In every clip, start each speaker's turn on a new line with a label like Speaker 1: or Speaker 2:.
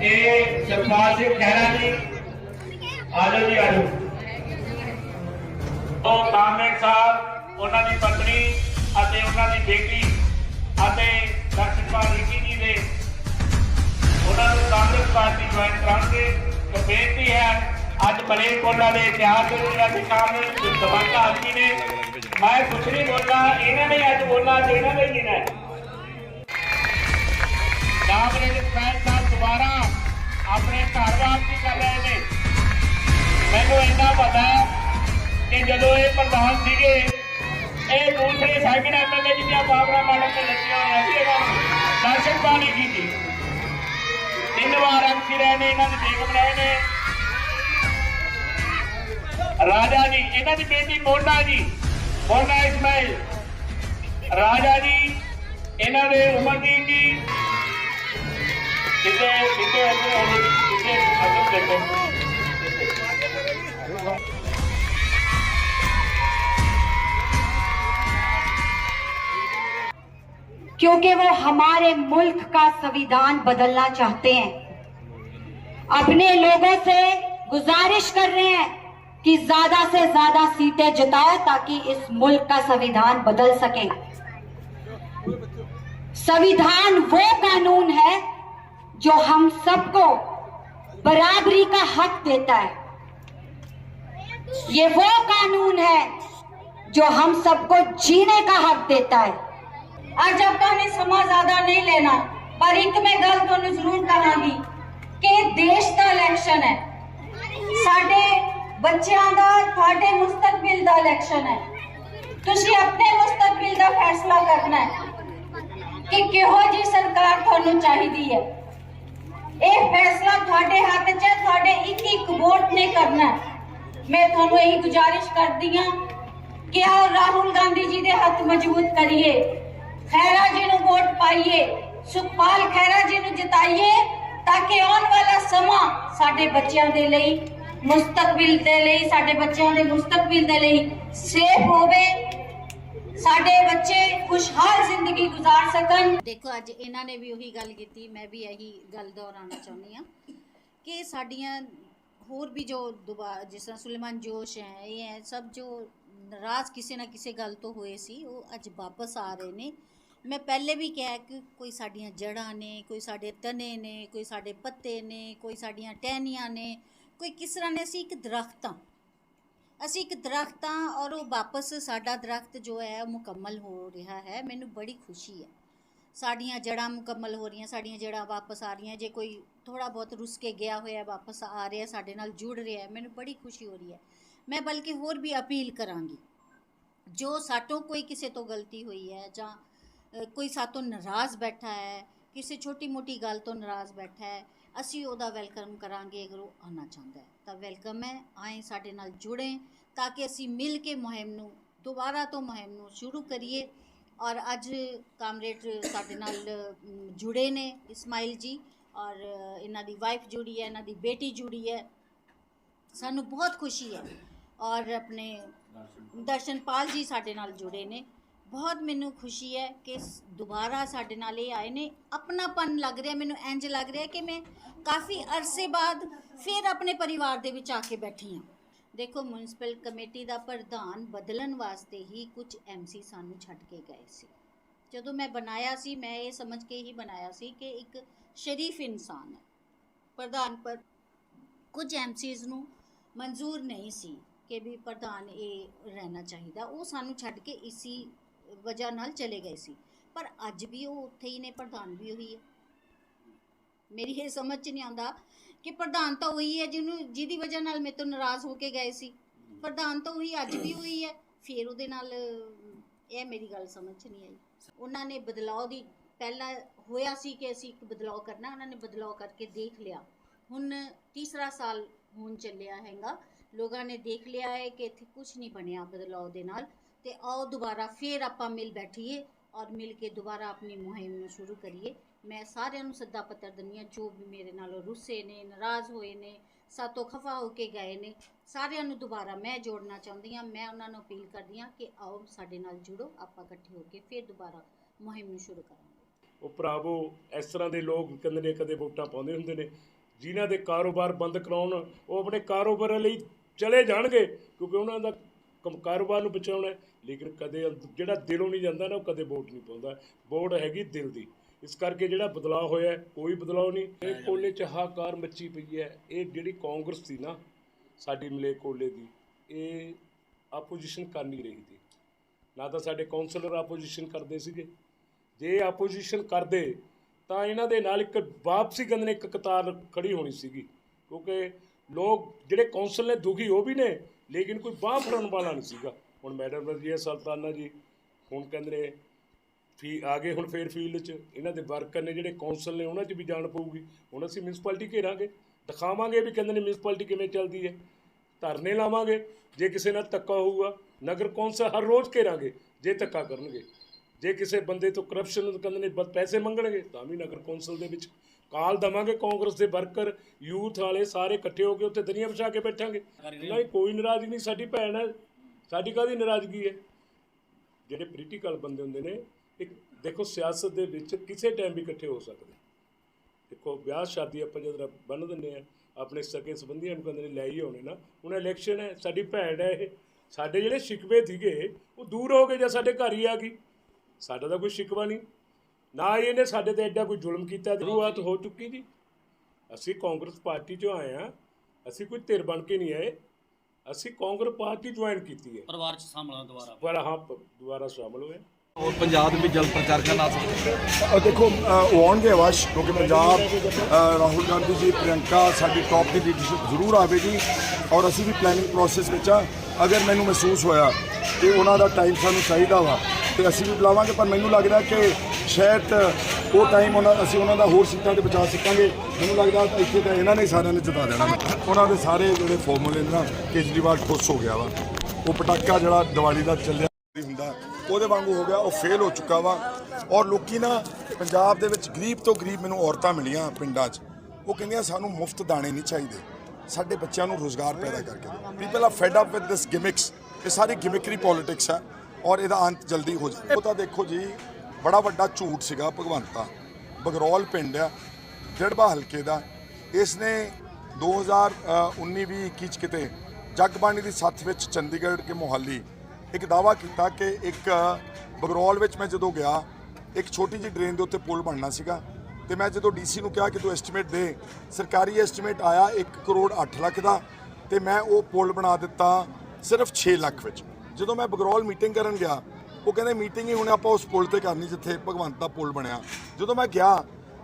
Speaker 1: ਇਹ ਸਰਪਾਲ ਸਿੰਘ ਖਹਿਰਾ ਜੀ ਆਜੋ ਜੀ ਆਜੋ ਉਹ ਕਾਮਰੇਡ ਸਾਹਿਬ ਉਹਨਾਂ ਦੀ ਪਤਨੀ ਅਤੇ ਉਹਨਾਂ ਦੀ ਬੇਟੀ ਅਤੇ ਦਰਸ਼ਕਪਾਲ ਰਿਸ਼ੀ ਜੀ ਦੇ ਉਹਨਾਂ ਨੂੰ ਕਾਂਗਰਸ ਪਾਰਟੀ ਜੁਆਇਨ ਕਰਾਂਗੇ ਤਾਂ ਬੇਨਤੀ ਹੈ ਅੱਜ ਮਲੇਰਕੋਟਲਾ ਦੇ ਇਤਿਹਾਸ ਦੇ ਵਿੱਚ ਅੱਜ ਕਾਂਗਰਸ ਦਵਾਕਾ ਆਦਮੀ ਨੇ ਮੈਂ ਕੁਛ ਨਹੀਂ ਬੋਲਣਾ ਇਹਨਾਂ ਨੇ ਅੱਜ ਬੋਲਣਾ ਤੇ ਇਹਨਾਂ ਨੇ ਹੀ ਦੇਣਾ ਹੈ ਕਾਂਗਰਸ ਫੈਨ ਦੁਬਾਰਾ ਆਪਣੇ ਘਰ ਵਾਪਸੀ ਕਰ ਰਹੇ ਨੇ। ਮੈਨੂੰ ਇੰਨਾ ਪਤਾ ਹੈ ਕਿ ਜਦੋਂ ਇਹ ਪ੍ਰਧਾਨ ਸੀਗੇ, ਇਹ ਦੂਸਰੇ ਸੈਕਿੰਡ ਐਮਐਲਏ ਜਿਹੀਆਂ ਬਾਬਰਾ ਮੈਡਮ ਨੇ ਲੱਗੀਆਂ ਹੋਈਆਂ ਸੀ ਇਹਨਾਂ ਨੂੰ। ਦਰਸ਼ਨ ਪਾਣੀ ਕੀਤੀ ਤਿੰਨ ਵਾਰ ਐਮਸੀ ਰਹੇ ਨੇ, ਇਹਨਾਂ ਦੇ ਬੇਗਮ ਰਹੇ ਨੇ। ਰਾਜਾ ਜੀ, ਇਹਨਾਂ ਦੀ ਬੇਟੀ ਮੋਨਾ ਜੀ, ਮੋਨਾ ਇਸਮਾਇਲ। ਰਾਜਾ ਜੀ, ਇਹਨਾਂ ਦੇ ਉਮਰਦੀਨ ਜੀ ਕਿਤੇ
Speaker 2: क्योंकि वो हमारे मुल्क का संविधान बदलना चाहते हैं। अपने लोगों से गुजारिश कर रहे हैं कि ज़्यादा से ज़्यादा सीटें जिताओ ताकि इस मुल्क का संविधान बदल सके। संविधान वो कानून है जो हम सबको बराबरी का हक देता है ये वो कानून है जो हम सबको जीने का हक देता है
Speaker 3: ਅੱਜ ਆਪਾਂ ਨੇ ਸਮਾਂ ਜ਼ਿਆਦਾ ਨਹੀਂ ਲੈਣਾ ਪਰ ਇੱਕ ਮੈਂ ਗੱਲ ਤੁਹਾਨੂੰ ਜ਼ਰੂਰ ਕਹਾਂਗੀ ਕਿ ਦੇਸ਼ ਦਾ ਇਲੈਕਸ਼ਨ ਹੈ ਸਾਡੇ ਬੱਚਿਆਂ ਦਾ ਤੁਹਾਡੇ ਮੁਸਤਕਬਲ ਦਾ ਇਲੈਕਸ਼ਨ ਹੈ ਤੁਸੀਂ ਆਪਣੇ ਮੁਸਤਕਬਲ ਦਾ ਫੈਸਲਾ ਕਰਨਾ ਹੈ ਕਿ ਕਿਹੋ ਜੀ ਸਰਕਾਰ ਤੁਹਾਨੂੰ ਚਾਹੀਦੀ ਹੈ ਇਹ ਫੈਸਲਾ ਤੁਹਾਡੇ ਹੱਥ 'ਚ ਤੁਹਾਡੇ ਇੱਕ ਇੱਕ ਵੋਟ ਨੇ ਕਰਨਾ ਮੈਂ ਤੁਹਾਨੂੰ ਇਹੀ ਗੁਜ਼ਾਰਿਸ਼ ਕਰਦੀ ਹਾਂ ਕਿ ਆਓ ਰਾਹੁਲ ਗਾਂਧੀ ਜੀ ਦੇ ਹੱਥ ਮਜ਼ਬੂਤ ਕਰੀਏ ਖੈਰਾ ਜੀ ਨੂੰ ਵੋਟ ਪਾਈਏ, ਸੁਖਪਾਲ ਖੈਰਾ ਜੀ ਨੂੰ ਜਿਤਾਈਏ, ਤਾਂ ਕਿ ਆਉਣ ਵਾਲਾ ਸਮਾਂ ਸਾਡੇ ਬੱਚਿਆਂ ਦੇ ਲਈ, ਮੁਸਤਕਬਲ ਦੇ ਲਈ, ਸਾਡੇ ਬੱਚਿਆਂ ਦੇ ਮੁਸਤਕਬਲ ਦੇ ਲਈ ਸੇਫ ਹੋਵੇ। ਸਾਡੇ ਬੱਚੇ ਖੁਸ਼ਹਾਲ ਜ਼ਿੰਦਗੀ ਗੁਜ਼ਾਰ ਸਕਣ।
Speaker 4: ਦੇਖੋ, ਅੱਜ ਇਹਨਾਂ ਨੇ ਵੀ ਉਹੀ ਗੱਲ ਕੀਤੀ, ਮੈਂ ਵੀ ਇਹੀ ਗੱਲ ਦੁਹਰਾਉਣਾ ਚਾਹੁੰਦੀ ਆ ਕਿ ਸਾਡੀਆਂ ਹੋਰ ਵੀ ਜੋ ਦੁਬਾਰਾ ਜਿਸ ਤਰ੍ਹਾਂ ਸੁਲੇਮਾਨ ਜੋਸ਼ ਹੈ, ਇਹ ਹੈ, ਸਭ ਜੋ ਨਾਰਾਜ਼ ਕਿਸੇ ਨਾ ਕਿਸੇ ਗੱਲ ਤੋਂ ਹੋਏ ਸੀ, ਉਹ ਅੱਜ ਵਾਪਸ ਆ ਰਹੇ ਨੇ। ਮੈਂ ਪਹਿਲੇ ਵੀ ਕਿਹਾ ਕਿ ਕੋਈ ਸਾਡੀਆਂ ਜੜ੍ਹਾਂ ਨੇ, ਕੋਈ ਸਾਡੇ ਤਣੇ ਨੇ, ਕੋਈ ਸਾਡੇ ਪੱਤੇ ਨੇ, ਕੋਈ ਸਾਡੀਆਂ ਟਹਿਨੀਆਂ ਨੇ, ਕੋਈ ਕਿਸ ਤਰ੍ਹਾਂ ਨੇ, ਅਸੀਂ ਇੱਕ ਦਰਖਤ ਹਾਂ। ਅਸੀਂ ਇੱਕ ਦਰਖਤ ਹਾਂ ਔਰ ਉਹ ਵਾਪਸ ਸਾਡਾ ਦਰਖਤ ਜੋ ਹੈ ਉਹ ਮੁਕੰਮਲ ਹੋ ਰਿਹਾ ਹੈ। ਮੈਨੂੰ ਬੜੀ ਖੁਸ਼ੀ ਹੈ। ਸਾਡੀਆਂ ਜੜ੍ਹਾਂ ਮੁਕੰਮਲ ਹੋ ਰਹੀਆਂ, ਸਾਡੀਆਂ ਜੜ੍ਹਾਂ ਵਾਪਸ ਆ ਰਹੀਆਂ। ਜੇ ਕੋਈ ਥੋੜਾ ਬਹੁਤ ਰੁਸ ਕੇ ਗਿਆ ਹੋਇਆ, ਵਾਪਸ ਆ ਰਿਹਾ, ਸਾਡੇ ਨਾਲ ਜੁੜ ਰਿਹਾ ਮੈਨੂੰ ਬੜੀ ਖੁਸ਼ੀ ਹੋ ਰਹੀ ਹੈ। ਮੈਂ ਬਲਕਿ ਹੋਰ ਵੀ ਅਪੀਲ ਕਰਾਂਗੀ, ਜੋ ਸਾਤੋਂ ਕੋਈ ਕਿਸੇ ਤੋਂ ਗਲਤੀ ਹੋਈ ਹੈ ਜਾਂ ਕੋਈ ਸਾਤੋਂ ਨਾਰਾਜ਼ ਬੈਠਾ ਹੈ, ਕਿਸੇ ਛੋਟੀ ਮੋਟੀ ਗੱਲ ਤੋਂ ਨਾਰਾਜ਼ ਬੈਠਾ ਹੈ ਅਸੀਂ ਉਹਦਾ ਵੈਲਕਮ ਕਰਾਂਗੇ, ਅਗਰ ਉਹ ਆਉਣਾ ਚਾਹੁੰਦਾ ਹੈ। ਤਾਂ ਵੈਲਕਮ ਹੈ, ਆਏ ਸਾਡੇ ਨਾਲ ਜੁੜੇ, ਤਾਂ ਕਿ ਅਸੀਂ ਮਿਲ ਕੇ ਮੁਹਿੰਮ ਨੂੰ, ਦੁਬਾਰਾ ਤੋਂ ਮੁਹਿੰਮ ਨੂੰ ਸ਼ੁਰੂ ਕਰੀਏ। ਔਰ ਅੱਜ ਕਾਮਰੇਡ ਸਾਡੇ ਨਾਲ ਜੁੜੇ ਨੇ ਇਸਮਾਈਲ ਜੀ। ਔਰ ਇਹਨਾਂ ਦੀ ਵਾਈਫ ਜੁੜੀ ਹੈ, ਇਹਨਾਂ ਦੀ ਬੇਟੀ ਜੁੜੀ ਹੈ। ਸਾਨੂੰ ਬਹੁਤ ਖੁਸ਼ੀ ਹੈ। ਔਰ ਆਪਣੇ ਦਰਸ਼ਨਪਾਲ ਜੀ ਸਾਡੇ ਨਾਲ ਜੁੜੇ ਨੇ। ਬਹੁਤ ਮੈਨੂੰ ਖੁਸ਼ੀ ਹੈ ਕਿ ਦੁਬਾਰਾ ਸਾਡੇ ਨਾਲ ਇਹ ਆਏ ਨੇ। ਆਪਣਾਪਨ ਲੱਗ ਰਿਹਾ, ਮੈਨੂੰ ਇੰਜ ਲੱਗ ਰਿਹਾ ਕਿ ਮੈਂ ਕਾਫੀ ਅਰਸੇ ਬਾਅਦ ਫਿਰ ਆਪਣੇ ਪਰਿਵਾਰ ਦੇ ਵਿੱਚ ਆ ਕੇ ਬੈਠੀ ਹਾਂ। ਦੇਖੋ ਮਿਊਨਿਸਪਲ ਕਮੇਟੀ ਦਾ ਪ੍ਰਧਾਨ ਬਦਲਣ ਵਾਸਤੇ ਹੀ ਕੁਝ ਐਮਸੀ ਸਾਨੂੰ ਛੱਡ ਕੇ ਗਏ ਸੀ। ਜਦੋਂ ਮੈਂ ਬਣਾਇਆ ਸੀ, ਮੈਂ ਇਹ ਸਮਝ ਕੇ ਹੀ ਬਣਾਇਆ ਸੀ ਕਿ ਇੱਕ ਸ਼ਰੀਫ ਇਨਸਾਨ ਹੈ। ਪ੍ਰਧਾਨ ਪਰ ਕੁਝ ਐਮਸੀਜ਼ ਨੂੰ ਮਨਜ਼ੂਰ ਨਹੀਂ ਸੀ ਕਿ ਵੀ ਪ੍ਰਧਾਨ ਇਹ ਰਹਿਣਾ ਚਾਹੀਦਾ। ਉਹ ਸਾਨੂੰ ਛੱਡ ਕੇ ਇਸੀ ਵਜ੍ਹਾ ਨਾਲ ਚਲੇ ਗਏ ਸੀ। ਪਰ ਅੱਜ ਵੀ ਉਹ ਉੱਥੇ ਹੀ ਨੇ, ਪ੍ਰਧਾਨ ਵੀ ਉਹੀ ਹੈ। ਮੇਰੀ ਇਹ ਸਮਝ 'ਚ ਨਹੀਂ ਆਉਂਦਾ ਕਿ ਪ੍ਰਧਾਨ ਤਾਂ ਉਹੀ ਹੈ ਜਿਹਨੂੰ, ਜਿਹਦੀ ਵਜ੍ਹਾ ਨਾਲ ਮੇਰੇ ਤੋਂ ਨਾਰਾਜ਼ ਹੋ ਕੇ ਗਏ ਸੀ। ਪ੍ਰਧਾਨ ਤਾਂ ਉਹੀ ਅੱਜ ਵੀ ਉਹੀ ਹੈ। ਫਿਰ ਉਹਦੇ ਨਾਲ ਇਹ ਮੇਰੀ ਗੱਲ ਸਮਝ 'ਚ ਨਹੀਂ ਆਈ। ਉਹਨਾਂ ਨੇ ਬਦਲਾਅ ਦੀ, ਪਹਿਲਾਂ ਹੋਇਆ ਸੀ ਕਿ ਅਸੀਂ ਇੱਕ ਬਦਲਾਅ ਕਰਨਾ, ਉਹਨਾਂ ਨੇ ਬਦਲਾਅ ਕਰਕੇ ਦੇਖ ਲਿਆ। ਹੁਣ ਤੀਸਰਾ ਸਾਲ ਹੋਣ ਚੱਲਿਆ ਹੈਗਾ। ਲੋਕਾਂ ਨੇ ਦੇਖ ਲਿਆ ਹੈ ਕਿ ਇੱਥੇ ਕੁਝ ਨਹੀਂ ਬਣਿਆ ਬਦਲਾਅ ਦੇ ਨਾਲ। ਤੇ ਆਓ ਦੁਬਾਰਾ ਫੇਰ ਆਪਾਂ ਮਿਲ ਬੈਠੀਏ ਔਰ ਮਿਲ ਕੇ ਦੁਬਾਰਾ ਆਪਣੀ ਮੁਹਿੰਮ ਨੂੰ ਸ਼ੁਰੂ ਕਰੀਏ। ਮੈਂ ਸਾਰਿਆਂ ਨੂੰ ਸੱਦਾ ਪੱਤਰ ਦਿੰਦੀ ਹਾਂ, ਜੋ ਵੀ ਮੇਰੇ ਨਾਲ ਰੁੱਸੇ ਨੇ, ਨਾਰਾਜ਼ ਹੋਏ ਨੇ, ਸਾਤੋਂ ਖਫਾ ਹੋ ਕੇ ਗਏ ਨੇ, ਸਾਰਿਆਂ ਨੂੰ ਦੁਬਾਰਾ ਮੈਂ ਜੋੜਨਾ ਚਾਹੁੰਦੀ ਹਾਂ। ਮੈਂ ਉਹਨਾਂ ਨੂੰ ਅਪੀਲ ਕਰਦੀ ਹਾਂ ਕਿ ਆਓ ਸਾਡੇ ਨਾਲ ਜੁੜੋ, ਆਪਾਂ ਇਕੱਠੇ ਹੋ ਕੇ ਫੇਰ ਦੁਬਾਰਾ ਮੁਹਿੰਮ ਨੂੰ ਸ਼ੁਰੂ ਕਰਾਂਗੇ।
Speaker 5: ਉਹ ਭਰਾਵੋ, ਇਸ ਤਰ੍ਹਾਂ ਦੇ ਲੋਕ ਕਹਿੰਦੇ ਨੇ, ਕਦੇ ਵੋਟਾਂ ਪਾਉਂਦੇ ਹੁੰਦੇ ਨੇ। ਜਿਨ੍ਹਾਂ ਦੇ ਕਾਰੋਬਾਰ ਬੰਦ ਕਰਾਉਣ, ਉਹ ਆਪਣੇ ਕਾਰੋਬਾਰਾਂ ਲਈ ਚਲੇ ਜਾਣਗੇ, ਕਿਉਂਕਿ ਉਹਨਾਂ ਦਾ ਕਾਰੋਬਾਰ ਨੂੰ ਬਚਾਉਣਾ ਲੇਕਿਨ ਕਦੇ ਜਿਹੜਾ ਦਿਲੋਂ ਨਹੀਂ ਜਾਂਦਾ ਨਾ, ਉਹ ਕਦੇ ਵੋਟ ਨਹੀਂ ਪਾਉਂਦਾ। ਵੋਟ ਹੈਗੀ ਦਿਲ ਦੀ। ਇਸ ਕਰਕੇ ਜਿਹੜਾ ਬਦਲਾਅ ਹੋਇਆ ਕੋਈ ਬਦਲਾਅ ਨਹੀਂ। ਇਹ ਕੋਲੇ ਚ ਹਾਕਾਰ ਮੱਚੀ ਪਈ ਹੈ। ਇਹ ਜਿਹੜੀ ਕਾਂਗਰਸ ਸੀ ਨਾ, ਸਾਡੀ ਮਲੇ ਕੋਲੇ ਦੀ, ਇਹ ਆਪੋਜੀਸ਼ਨ ਕਰ ਨਹੀਂ ਰਹੀ ਸੀ। ਨਾ ਤਾਂ ਸਾਡੇ ਕਾਉਂਸਲਰ ਆਪੋਜੀਸ਼ਨ ਕਰਦੇ ਸੀਗੇ। ਜੇ ਆਪੋਜੀਸ਼ਨ ਕਰਦੇ, ਤਾਂ ਇਹਨਾਂ ਦੇ ਨਾਲ ਇੱਕ ਵਾਪਸੀ ਕਹਿੰਦੇ ਨੇ ਇੱਕ ਕਤਾਰ ਖੜੀ ਹੋਣੀ ਸੀਗੀ। ਕਿਉਂਕਿ ਲੋਕ ਜਿਹੜੇ ਕੌਂਸਲ ਨੇ ਦੁਖੀ, ਉਹ ਵੀ ਨੇ ਲੇਕਿਨ ਕੋਈ ਬਾਹ ਫੜਨ ਵਾਲਾ ਨਹੀਂ ਸੀਗਾ। ਹੁਣ ਮੈਡਮ ਰਜ਼ੀਆ ਸੁਲਤਾਨਾ ਜੀ, ਹੁਣ ਕਹਿੰਦੇ ਨੇ, ਫੀ ਆ ਗਏ ਹੁਣ ਫੇਰ ਫੀਲਡ 'ਚ। ਇਹਨਾਂ ਦੇ ਵਰਕਰ ਨੇ ਜਿਹੜੇ ਕੌਂਸਲ ਨੇ, ਉਹਨਾਂ 'ਚ ਵੀ ਜਾਣ ਪਊਗੀ। ਹੁਣ ਅਸੀਂ ਮਿਊਨਿਸਪੈਲਿਟੀ ਘੇਰਾਂਗੇ। ਦਿਖਾਵਾਂਗੇ ਵੀ ਕਹਿੰਦੇ ਨੇ ਮਿਊਨਿਸਪੈਲਿਟੀ ਕਿਵੇਂ ਚੱਲਦੀ ਹੈ। ਧਰਨੇ ਲਾਵਾਂਗੇ। ਜੇ ਕਿਸੇ ਨਾਲ ਧੱਕਾ ਹੋਊਗਾ, ਨਗਰ ਕੌਂਸਲ ਹਰ ਰੋਜ਼ ਘੇਰਾਂਗੇ, ਜੇ ਧੱਕਾ ਕਰਨਗੇ। ਜੇ ਕਿਸੇ ਬੰਦੇ ਤੋਂ ਕਰਪਸ਼ਨ ਕਹਿੰਦੇ ਨੇ ਪੈਸੇ ਮੰਗਣਗੇ, ਤਾਂ ਵੀ ਨਗਰ ਕੌਂਸਲ ਦੇ ਵਿੱਚ ਕਾਲ ਦਵਾਂਗੇ ਕਾਂਗਰਸ ਦੇ ਵਰਕਰ, ਯੂਥ ਵਾਲੇ ਸਾਰੇ ਇਕੱਠੇ ਹੋ ਕੇ ਉੱਥੇ ਦਰੀਆਂ ਵਿਛਾ ਕੇ ਬੈਠਾਂਗੇ। ਨਹੀਂ, ਕੋਈ ਨਾਰਾਜ਼ਗੀ ਨਹੀਂ, ਸਾਡੀ ਭੈਣ ਹੈ। ਸਾਡੀ ਕਾਹਦੀ ਨਾਰਾਜ਼ਗੀ ਹੈ? ਜਿਹੜੇ ਪੋਲੀਟੀਕਲ ਬੰਦੇ ਹੁੰਦੇ ਨੇ, ਇੱਕ ਦੇਖੋ ਸਿਆਸਤ ਦੇ ਵਿੱਚ ਕਿਸੇ ਟਾਈਮ ਵੀ ਇਕੱਠੇ ਹੋ ਸਕਦੇ। ਦੇਖੋ ਵਿਆਹ, ਸ਼ਾਦੀ ਆਪਾਂ ਜਦੋਂ ਬੰਨ ਦਿੰਦੇ ਆ ਆਪਣੇ ਸਕੇ ਸੰਬੰਧੀਆਂ ਨੂੰ ਕਹਿੰਦੇ ਨੇ, ਲੈ ਹੀ ਆਉਣੇ ਨਾ। ਹੁਣ ਇਲੈਕਸ਼ਨ ਹੈ, ਸਾਡੀ ਭੈਣ ਹੈ ਇਹ। ਸਾਡੇ ਜਿਹੜੇ ਸ਼ਿਕਵੇ ਸੀਗੇ, ਉਹ ਦੂਰ ਹੋ ਗਏ ਜਾਂ ਸਾਡੇ ਘਰ ਹੀ ਆ ਗਈ। ਸਾਡਾ ਤਾਂ ਕੋਈ ਸ਼ਿਕਵਾ ਨਹੀਂ। ਨਾ ਹੀ ਇਹਨੇ ਸਾਡੇ ਤੇ ਐਡਾ ਕੋਈ ਜ਼ੁਲਮ ਕੀਤਾ ਸ਼ੁਰੂਆਤ ਹੋ ਚੁੱਕੀ ਦੀ ਅਸੀਂ ਕਾਂਗਰਸ ਪਾਰਟੀ ਚੋਂ ਆਏ ਆ ਅਸੀਂ ਕੋਈ ਧਿਰ ਬਣ ਕੇ ਨਹੀਂ ਆਏ। ਅਸੀਂ ਕਾਂਗਰਸ ਪਾਰਟੀ ਜੁਆਇਨ ਕੀਤੀ ਹੈ।
Speaker 6: ਪਰਿਵਾਰ ਚ ਸ਼ਾਮਲਾਂ ਦੁਬਾਰਾ।
Speaker 5: ਪਰ ਹਾਂ ਦੁਬਾਰਾ ਸ਼ਾਮਲ ਹੋਏ।
Speaker 7: ਔਰ ਪੰਜਾਬ ਵੀ ਜਲ ਪ੍ਰਚਾਰ ਕਰਨਾ
Speaker 8: ਚਾਹੀਦਾ ਦੇਖੋ ਉਹ ਆਉਣਗੇ ਵਸ਼ ਕਿਉਂਕਿ ਪੰਜਾਬ ਰਾਹੁਲ ਗਾਂਧੀ ਜੀ ਪ੍ਰਿਯੰਕਾ ਸਾਡੀ ਟੌਪ ਦੀ ਲੀਡਰਸ਼ਿਪ ਜ਼ਰੂਰ ਆਵੇਗੀ ਔਰ ਅਸੀਂ ਵੀ ਪਲੈਨਿੰਗ ਪ੍ਰੋਸੈਸ ਵਿੱਚ ਆ ਅਗਰ ਮੈਨੂੰ ਮਹਿਸੂਸ ਹੋਇਆ ਕਿ ਉਹਨਾਂ ਦਾ ਟਾਈਮ ਸਾਨੂੰ ਚਾਹੀਦਾ ਵਾ ਤੇ ਅਸੀਂ ਵੀ ਬੁਲਾਵਾਂਗੇ, ਪਰ ਮੈਨੂੰ ਲੱਗਦਾ ਕਿ ਸ਼ਾਇਦ ਉਹ ਟਾਈਮ ਉਹਨਾਂ ਅਸੀਂ ਉਹਨਾਂ ਦਾ ਹੋਰ ਸੀਟਾਂ ਤੇ ਬਚਾ ਸਕਾਂਗੇ। ਮੈਨੂੰ ਲੱਗਦਾ ਇੱਥੇ ਤਾਂ ਇਹਨਾਂ ਨੇ ਸਾਰਿਆਂ ਨੇ ਜਿਤਾ ਦੇਣਾ। ਉਹਨਾਂ ਦੇ ਸਾਰੇ ਜਿਹੜੇ ਫਾਰਮੂਲੇ ਨੇ ਨਾ, ਕੇਜਰੀਵਾਲ ਖੁਸ਼ ਹੋ ਗਿਆ ਵਾ। ਉਹ ਪਟਾਕਾ ਜਿਹੜਾ ਦੀਵਾਲੀ ਦਾ ਚੱਲਿਆ ਹੁੰਦਾ, ਉਹਦੇ ਵਾਂਗੂ ਹੋ ਗਿਆ, ਉਹ ਫੇਲ ਹੋ ਚੁੱਕਾ ਵਾ। ਔਰ ਲੋਕੀ ਨਾ ਪੰਜਾਬ ਦੇ ਵਿੱਚ ਗਰੀਬ ਤੋਂ ਗਰੀਬ ਮੈਨੂੰ ਔਰਤਾਂ ਮਿਲੀਆਂ ਪਿੰਡਾਂ 'ਚ। ਉਹ ਕਹਿੰਦੀਆਂ, ਸਾਨੂੰ ਮੁਫਤ ਦਾਣੇ ਨਹੀਂ ਚਾਹੀਦੇ। ਸਾਡੇ ਬੱਚਿਆਂ ਨੂੰ ਰੋਜ਼ਗਾਰ ਪੈਦਾ ਕਰਕੇ people are fed up with this gimmicks ਇਹ ਸਾਰੀ ਗਿਮਿਕਰੀ ਪੋਲਿਟਿਕਸ ਆ। ਔਰ ਇਹਦਾ ਅੰਤ ਜਲਦੀ ਹੋ ਜਾਵੇ। ਉਹ ਤਾਂ ਦੇਖੋ ਜੀ, ਬੜਾ ਵੱਡਾ ਝੂਠ ਸੀਗਾ ਭਗਵੰਤਾ ਬਗਰੌਲ ਪਿੰਡ ਆ, ਡੜਬਾ ਹਲਕੇ ਦਾ। ਇਸ ਨੇ 2019 20 21 ਚ ਕਿਤੇ ਜਗਬਾਣੀ ਦੀ ਸੱਥ ਵਿੱਚ ਚੰਡੀਗੜ੍ਹ ਕੇ ਮੋਹਾਲੀ ਇੱਕ ਦਾਵਾ ਕੀਤਾ ਕਿ ਇੱਕ ਬਗਰੌਲ ਵਿੱਚ ਮੈਂ ਜਦੋਂ ਗਿਆ, ਇੱਕ ਛੋਟੀ ਜਿਹੀ ਡਰੇਨ ਦੇ ਉੱਤੇ ਪੁਲ ਬਣਨਾ ਸੀਗਾ ਤੇ ਮੈਂ ਜਦੋਂ ਡੀਸੀ ਨੂੰ ਕਿਹਾ ਕਿ ਤੂੰ ਐਸਟੀਮੇਟ ਦੇ, ਸਰਕਾਰੀ ਐਸਟੀਮੇਟ ਆਇਆ 1 ਕਰੋੜ 8 ਲੱਖ ਦਾ ਤੇ ਮੈਂ ਉਹ ਪੁਲ ਬਣਾ ਦਿੱਤਾ ਸਿਰਫ 6 ਲੱਖ ਵਿੱਚ। ਜਦੋਂ ਮੈਂ ਬਗਰੌਲ ਮੀਟਿੰਗ ਕਰਨ ਗਿਆ, ਉਹ ਕਹਿੰਦੇ ਮੀਟਿੰਗ ਹੀ ਹੁਣ ਆਪਾਂ ਉਸ ਪੁਲ ਤੇ ਕਰਨੀ ਜਿੱਥੇ ਭਗਵੰਤ ਦਾ ਪੁਲ ਬਣਿਆ। ਜਦੋਂ ਮੈਂ ਗਿਆ,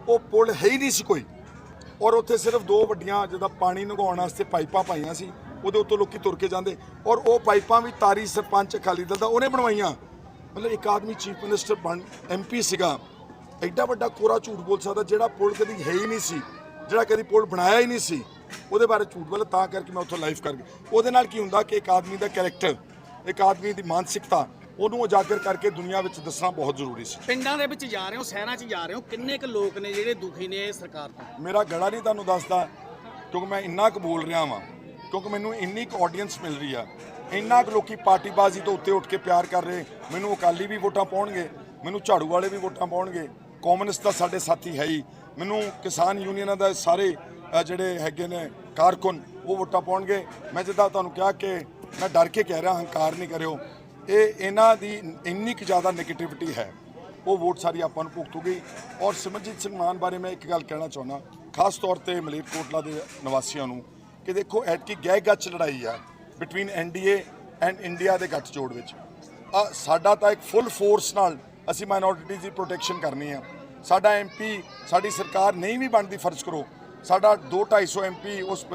Speaker 8: ਉਹ ਪੁਲ ਹੈ ਹੀ ਨਹੀਂ ਸੀ ਕੋਈ। ਔਰ ਉੱਥੇ ਸਿਰਫ ਦੋ ਵੱਡੀਆਂ ਜਿਹਦਾ ਪਾਣੀ ਨਗਾਉਣ ਵਾਸਤੇ ਪਾਈਪਾਂ ਪਾਈਆਂ ਸੀ, ਉਹਦੇ ਉੱਤੋਂ ਲੋਕੀ ਤੁਰ ਕੇ ਜਾਂਦੇ। ਔਰ ਉਹ ਪਾਈਪਾਂ ਵੀ ਤਾਰੀ ਸਰਪੰਚ ਅਕਾਲੀ ਦਲ ਦਾ ਉਹਨੇ ਬਣਵਾਈਆਂ। ਮਤਲਬ ਇੱਕ ਆਦਮੀ ਚੀਫ ਮਿਨਿਸਟਰ ਬਣ ਐਮਪੀ ਸੀਗਾ। ਐਡਾ ਵੱਡਾ ਕੋਰਾ ਝੂਠ ਬੋਲ ਸਕਦਾ ਜਿਹੜਾ ਪੁਲ ਕਦੀ ਹੈ ਹੀ ਨਹੀਂ ਸੀ, ਜਿਹੜਾ ਕਦੀ ਪੁਲ ਬਣਾਇਆ ਹੀ ਨਹੀਂ ਸੀ। ਉਹਦੇ ਬਾਰੇ ਝੂਠ ਬੋਲ ਤਾਂ ਕਰਕੇ ਮੈਂ ਉੱਥੋਂ ਲਾਈਵ ਕਰ ਗਿਆ। ਉਹਦੇ ਨਾਲ ਕੀ ਹੁੰਦਾ ਕਿ ਇੱਕ ਆਦਮੀ ਦਾ ਕੈਰੈਕਟਰ ਇੱਕ ਆਦਮੀ ਦੀ ਮਾਨਸਿਕਤਾ ਉਹਨੂੰ ਉਜਾਗਰ ਕਰਕੇ ਦੁਨੀਆ ਵਿੱਚ ਦੱਸਣਾ ਬਹੁਤ ਜ਼ਰੂਰੀ ਸੀ।
Speaker 6: ਪਿੰਡਾਂ ਦੇ ਵਿੱਚ ਜਾ ਰਹੇ ਹੋ ਸ਼ਹਿਰਾਂ 'ਚ ਜਾ ਰਹੇ ਹੋ ਕਿੰਨੇ ਕੁ ਲੋਕ ਨੇ ਜਿਹੜੇ ਦੁਖੀ ਨੇ ਇਸ ਸਰਕਾਰ ਤੋਂ?
Speaker 8: ਮੇਰਾ ਗੜਾ ਨਹੀਂ ਤੁਹਾਨੂੰ ਦੱਸਦਾ ਕਿਉਂਕਿ ਮੈਂ ਇੰਨਾ ਕੁ ਬੋਲ ਰਿਹਾ ਵਾਂ ਕਿਉਂਕਿ ਮੈਨੂੰ ਇੰਨੀ ਕੁ ਆਡੀਅנס ਮਿਲ ਰਹੀ ਆ। ਇੰਨਾ ਕੁ ਲੋਕੀ ਪਾਰਟੀਬਾਜ਼ੀ ਤੋਂ ਉੱਤੇ ਉੱਠ ਕੇ ਪਿਆਰ ਕਰ ਰਹੇ ਮੈਨੂੰ ਅਕਾਲੀ ਵੀ ਵੋਟਾਂ ਪਾਉਣਗੇ ਮੈਨੂੰ ਝਾੜੂ ਵਾਲੇ ਵੀ ਵੋਟਾਂ ਪਾਉਣਗੇ ਕਾਮਨਿਸਟ ਤਾਂ ਸਾਡੇ ਸਾਥੀ ਹੈ ਹੀ ਮੈਨੂੰ ਕਿਸਾਨ ਯੂਨੀਅਨਾਂ ਦਾ ਸਾਰੇ ਜਿਹੜੇ ਹੈਗੇ ਨੇ ਕਾਰਕੁਨ ਉਹ ਵੋਟਾਂ ਪਾਉਣਗੇ। ਮੈਂ ਜਿੱਦਾਂ ਤੁਹਾਨੂੰ ਕਿਹਾ ਕਿ ਮੈਂ ਡਰ ਕੇ ਕਹਿ ਰਿਹਾ, ਹੰਕਾਰ ਨਹੀਂ ਕਰਿਓ। ਇਹ ਇਹਨਾਂ ਦੀ ਇੰਨੀ ਕੁ ਜ਼ਿਆਦਾ 네ਗੇਟਿਵਿਟੀ ਹੈ। ਉਹ ਵੋਟ ਸਾਰੀ ਆਪਾਂ ਨੂੰ ਭੁਗਤੂਗੀ। ਔਰ ਸਿਮਰਜੀਤ ਸਿੰਘ ਮਾਨ ਬਾਰੇ ਮੈਂ ਇੱਕ ਗੱਲ ਕਹਿਣਾ ਚਾਹੁੰਦਾ। ਖਾਸ ਤੌਰ ਤੇ ਮਲੇਰਕੋਟਲਾ ਦੇ ਨਿਵਾਸੀਆਂ ਨੂੰ ਕਿ ਦੇਖੋ, ਐਤਕੀ ਗਹਿ ਗੱਚ ਲੜਾਈ ਆ ਬਿਟਵੀਨ ਐਨਡੀਏ ਐਂਡ ਇੰਡੀਆ ਦੇ ਗੱਠਜੋੜ ਵਿੱਚ। ਸਾਡਾ ਤਾਂ ਇੱਕ ਫੁੱਲ ਫੋਰਸ ਨਾਲ ਅਸੀਂ ਮਾਈਨੋਰਿਟੀਜ਼ ਦੀ ਪ੍ਰੋਟੈਕਸ਼ਨ ਕਰਨੀ ਆ ਸਾਡਾ ਐਮਪੀ ਸਾਡੀ ਸਰਕਾਰ ਨਹੀਂ ਵੀ ਬਣਦੀ, ਫਰਜ਼ ਕਰੋ। ਸਾਡਾ 2 250 ਐਮਪੀ ਉਸ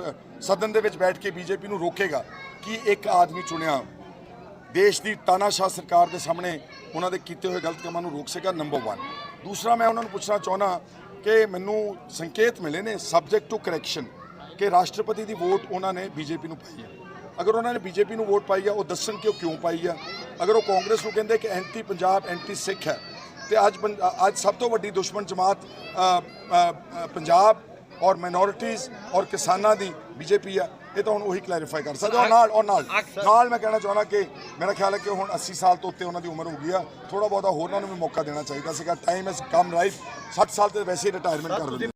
Speaker 8: ਸਦਨ ਦੇ ਵਿੱਚ ਬੈਠ ਕੇ ਬੀਜੇਪੀ ਨੂੰ ਰੋਕੇਗਾ। ਕਿ ਇੱਕ ਆਦਮੀ ਚੁਣਿਆ ਦੇਸ਼ ਦੀ ਤਾਨਾਸ਼ਾਹ ਸਰਕਾਰ ਦੇ ਸਾਹਮਣੇ ਉਹਨਾਂ ਦੇ ਕੀਤੇ ਹੋਏ ਗਲਤ ਕੰਮਾਂ ਨੂੰ ਰੋਕ ਸकेगा ਨੰਬਰ 1 ਦੂਸਰਾ ਮੈਂ ਉਹਨਾਂ ਨੂੰ ਪੁੱਛਣਾ ਚਾਹੁੰਦਾ ਕਿ ਮੈਨੂੰ ਸੰਕੇਤ ਮਿਲੇ ਨੇ ਸਬਜੈਕਟ ਟੂ ਕਰੈਕਸ਼ਨ ਕਿ ਰਾਸ਼ਟਰਪਤੀ ਦੀ ਵੋਟ ਉਹਨਾਂ ਨੇ ਬੀਜੇਪੀ ਨੂੰ ਪਾਈ ਹੈ। ਅਗਰ ਉਹਨਾਂ ਨੇ ਬੀਜੇਪੀ ਨੂੰ ਵੋਟ ਪਾਈ ਆ ਉਹ ਦੱਸਣ ਕਿ ਉਹ ਕਿਉਂ ਪਾਈ ਆ ਅਗਰ ਉਹ ਕਾਂਗਰਸ ਨੂੰ ਕਹਿੰਦੇ ਕਿ ਐਂਟੀ ਪੰਜਾਬ, ਐਂਟੀ ਸਿੱਖ ਹੈ, ਤੇ ਅੱਜ ਪੰ- ਅੱਜ ਸਭ ਤੋਂ ਵੱਡੀ ਦੁਸ਼ਮਣ ਜਮਾਤ ਪੰਜਾਬ ਔਰ ਮਾਈਨੋਰਿਟੀਜ਼ ਔਰ ਕਿਸਾਨਾਂ ਦੀ ਬੀਜੇਪੀ ਆ ਇਹ ਤਾਂ ਹੁਣ ਉਹੀ ਕਲੈਰੀਫਾਈ ਕਰ ਸਕਦਾ। ਔਰ ਨਾਲ ਔਰ ਨਾਲ। ਨਾਲ ਮੈਂ ਕਹਿਣਾ ਚਾਹੁੰਦਾ ਕਿ ਮੇਰਾ ਖਿਆਲ ਹੈ ਕਿ ਹੁਣ 80 ਸਾਲ ਤੋਂ ਉੱਤੇ ਉਹਨਾਂ ਦੀ ਉਮਰ ਹੋ ਗਈ ਆ। ਥੋੜਾ ਬਹੁਤਾ ਹੋਰਨਾਂ ਨੂੰ ਵੀ ਮੌਕਾ ਦੇਣਾ ਚਾਹੀਦਾ ਸੀਗਾ। ਟਾਈਮ ਹੈਸ ਕਮ ਰਾਈਟ 60 ਸਾਲ ਤੇ ਵੈਸੇ ਹੀ ਰਿਟਾਇਰਮੈਂਟ ਕਰ ਦਿੰਦੇ